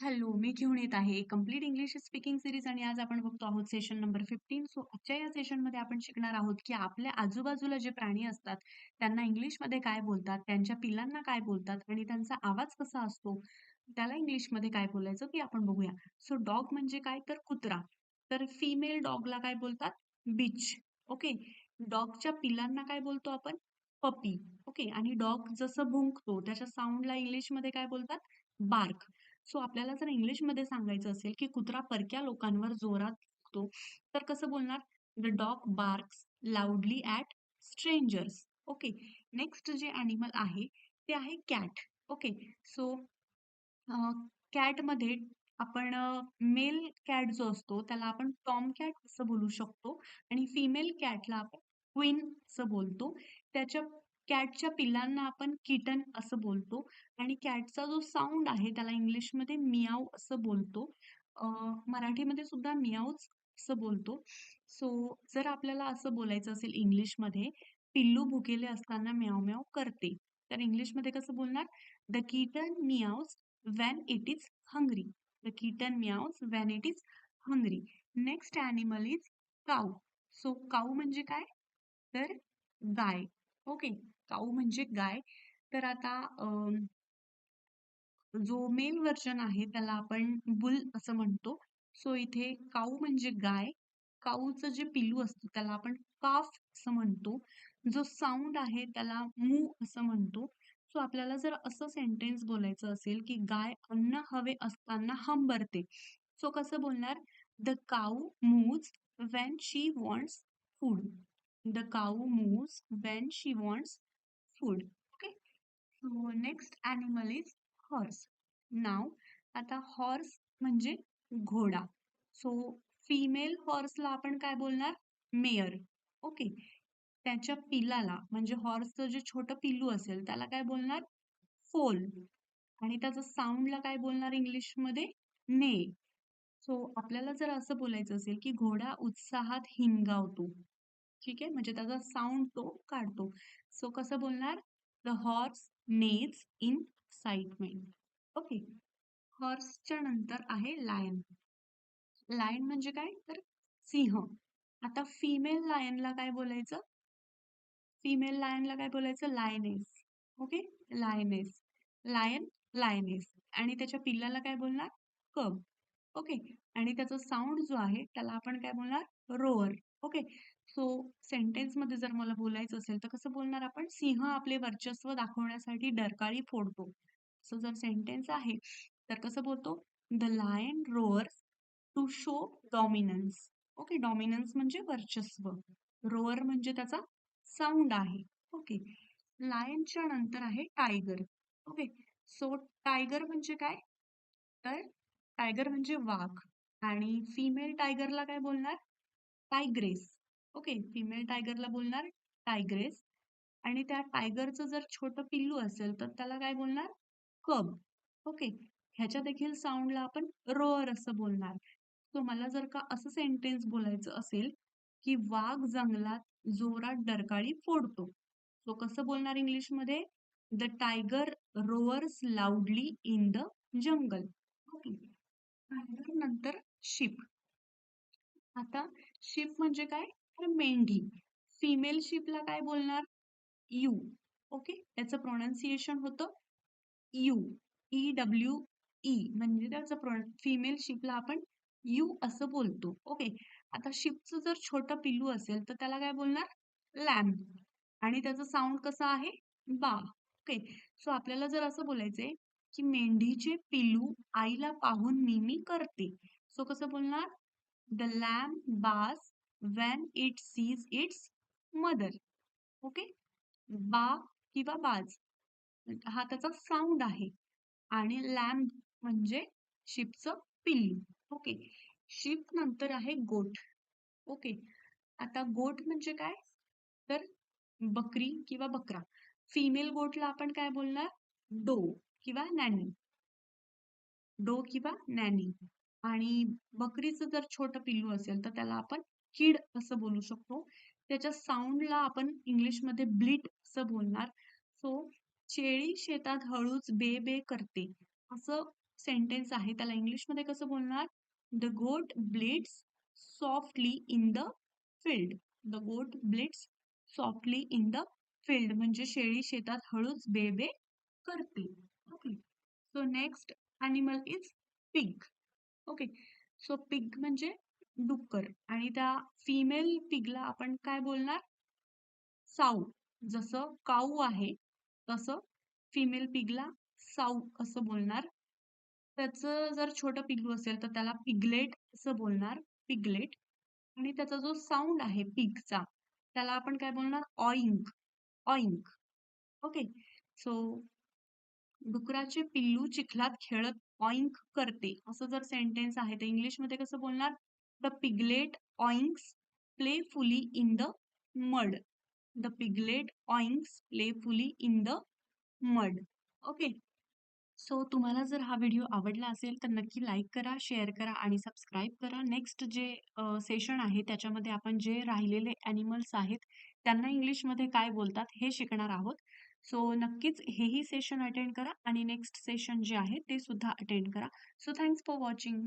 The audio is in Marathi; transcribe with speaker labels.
Speaker 1: हॅलो, मी घेऊन येत आहे कंप्लीट इंग्लिश स्पीकिंग सिरीज आणि आज आपण बघतो आहोत सेशन नंबर 15. सो आजच्या या सेशनमध्ये आपण शिकणार आहोत, की आपल्या आजूबाजूला जे प्राणी असतात, त्यांना इंग्लिशमध्ये काय बोलतात, त्यांच्या पिलांना काय बोलतात आणि त्यांचा आवाज कसा असतो, त्याला इंग्लिशमध्ये काय बोलायचं ते आपण बघूया. सो डॉग म्हणजे काय तर कुत्रा. तर फिमेल डॉगला काय बोलतात? बिच. ओके. डॉगच्या पिलांना काय बोलतो आपण? पपी. ओके. आणि डॉग जसं भुंकतो त्याच्या साऊंडला इंग्लिशमध्ये काय बोलतात? बार्क. सो आपल्याला जर इंग्लिशमध्ये सांगायचं असेल, की कुत्रा परक्या लोकांवर जोरात भुंकतो, तर कसं बोलणार? The dog barks loudly at strangers. Okay. Next जे ॲनिमल आहे ते आहे कॅट. ओके. सो कॅटमध्ये आपण मेल कॅट जो असतो त्याला आपण टॉम कॅट असं बोलू शकतो आणि फिमेल कॅटला आपण क्वीन असं बोलतो. त्याच्या कॅटच्या पिल्लांना आपण किटन असं बोलतो आणि कॅटचा जो साऊंड आहे त्याला इंग्लिशमध्ये मियाव असं बोलतो. मराठीमध्ये सुद्धा मियावच असं बोलतो. सो जर आपल्याला असं बोलायचं असेल इंग्लिशमध्ये, पिल्लू भुकेले असताना म्याव म्याव करते. तर इंग्लिशमध्ये कसं बोलणार? The kitten meows when it is hungry. The kitten meows when it is hungry. Next animal is cow. So cow म्हणजे काय? तर गाय. हो ओके. काऊ म्हणजे गाय. तर आता जो मेल व्हर्जन आहे त्याला आपण बुल असं म्हणतो. सो इथे काऊ म्हणजे गाय. काऊचं जे पिल्लू असतं त्याला आपण काफ असं म्हणतो. जो साऊंड आहे त्याला मू असं म्हणतो. सो आपल्याला जर असं सेंटेन्स बोलायचं असेल, की गाय अन्न हवे असताना हंबरते. सो कसं बोलणार? The cow moos when she wants food. The cow moves when she wants food. Okay. So next animal is horse. नाव आता हॉर्स म्हणजे घोडा. सो फिमेल हॉर्सला आपण काय बोलणार? मेयर. ओके. त्याच्या पिलाला म्हणजे हॉर्सचं जे छोटं पिल्लू असेल त्याला काय बोलणार? फोल. आणि त्याचं साऊंडला काय बोलणार इंग्लिशमध्ये? ने. सो आपल्याला जर असं बोलायचं असेल, की घोडा उत्साहात हिंगावतो. ठीक आहे. म्हणजे त्याचा साऊंड तो काढतो. सो कसं बोलणार? The horse neighs in excitement okay. हॉर्सच्या नंतर आहे लायन. लायन म्हणजे काय? तर सिंह. आता फिमेल लायनला काय बोलायचं? फिमेल लायनला काय बोलायचं? Lioness. Okay. Lioness. Lion, lioness. आणि त्याच्या पिल्लाला काय बोलणार? कब. ओके. आणि त्याचा साऊंड जो आहे त्याला आपण काय बोलणार? रोअर. ओके. सो सेंटेन्समध्ये जर मला बोलायचं असेल तर कसं बोलणार आपण? सिंह आपले वर्चस्व दाखवण्यासाठी डरकाळी फोडतो. सो जर सेंटेन्स आहे तर कसं बोलतो? The lion roars to show dominance. Okay. Dominance म्हणजे वर्चस्व. रोअर म्हणजे त्याचा साऊंड आहे. ओके. लायनच्या नंतर आहे टायगर. ओके. सो टायगर म्हणजे काय? तर टायगर म्हणजे वाघ आणि फिमेल टायगरला काय बोलणार? टायग्रेस. ओके. फिमेल टायगरला बोलणार टायग्रेस आणि त्या टायगरचं जर छोटं पिल्लू असेल तर त्याला काय बोलणार? कब. ओके. ह्याच्या देखील साऊंडला आपण रोअर असं बोलणार. सो मला जर का असं सेंटेन्स बोलायचं असेल, की वाघ जंगलात जोरात डरकाळी फोडतो. सो कसं बोलणार इंग्लिशमध्ये? The tiger roars loudly in the jungle. Okay. Tiger नंतर शिप. आता शिप म्हणजे काय? तर मेंढी. फिमेल शिपला काय बोलणार? यू. ओके. त्याचं प्रोनाउन्सिएशन होतं यू. ई डब्ल्यू ई म्हणजे त्याचं प्रोन फिमेल शिपला आपण यू असं बोलतो. ओके. आता शिपचं जर छोटं पिल्लू असेल तर त्याला काय बोलणार? लॅम्प आणि त्याचं साऊंड कसं आहे? बा. ओके. सो आपल्याला जर असं बोलायचंय, की मेंढीचे पिल्लू आईला पाहून मिमी करते. सो कसं बोलणार? The lamb baas when it sees its mother. Okay. Baa किंवा बाज हा त्याचा साऊंड आहे. आणि लॅम्ब म्हणजे शिपचं पिल्लू. ओके. शिप नंतर आहे गोट. ओके. आता गोट म्हणजे काय? तर बकरी किंवा बकरा. फिमेल गोटला आपण काय बोलणार? डो किंवा नॅनी. डो किंवा नॅनी. आणि बकरीचं जर छोटं पिल्लू असेल तर त्याला आपण किड असं बोलू शकतो. त्याच्या साऊंडला आपण इंग्लिशमध्ये ब्लिट असं बोलणार. सो शेळी शेतात हळूच बे बे करते. असं सेंटेन्स आहे. त्याला इंग्लिशमध्ये कसं बोलणार? The goat bleats softly in the field the goat bleats softly in the field म्हणजे शेळी शेतात हळूच बे बे करते. Okay so next animal is pig okay. So pig म्हणजे डुक्कर आणि त्या फिमेल पिगला आपण काय बोलणार? साऊ. जसं काऊ आहे तसं फिमेल पिगला साऊ असं बोलणार. त्याचं जर छोटं पिगलू असेल तर त्याला पिगलेट असं बोलणार पिगलेट आणि त्याचा जो साऊंड आहे पिगचा त्याला आपण काय बोलणार? Oink oink okay. सो डुकराचे पिल्लू चिखलात खेळत ऑइंक करते. असं जर सेंटेन्स आहे तर इंग्लिशमध्ये कसं बोलणार? The piglet oinks playfully in the mud the piglet oinks playfully in the mud okay so तुम्हाला जर हा व्हिडिओ आवडला असेल तर नक्की लाईक करा शेअर करा आणि सबस्क्राईब करा. नेक्स्ट जे सेशन आहे त्याच्यामध्ये आपण जे राहिलेले ॲनिमल्स आहेत त्यांना इंग्लिशमध्ये काय बोलतात हे शिकणार आहोत. सो नक्कीच हेही सेशन अटेंड करा आणि नेक्स्ट सेशन जे आहे ते सुद्धा अटेंड करा. So thanks for watching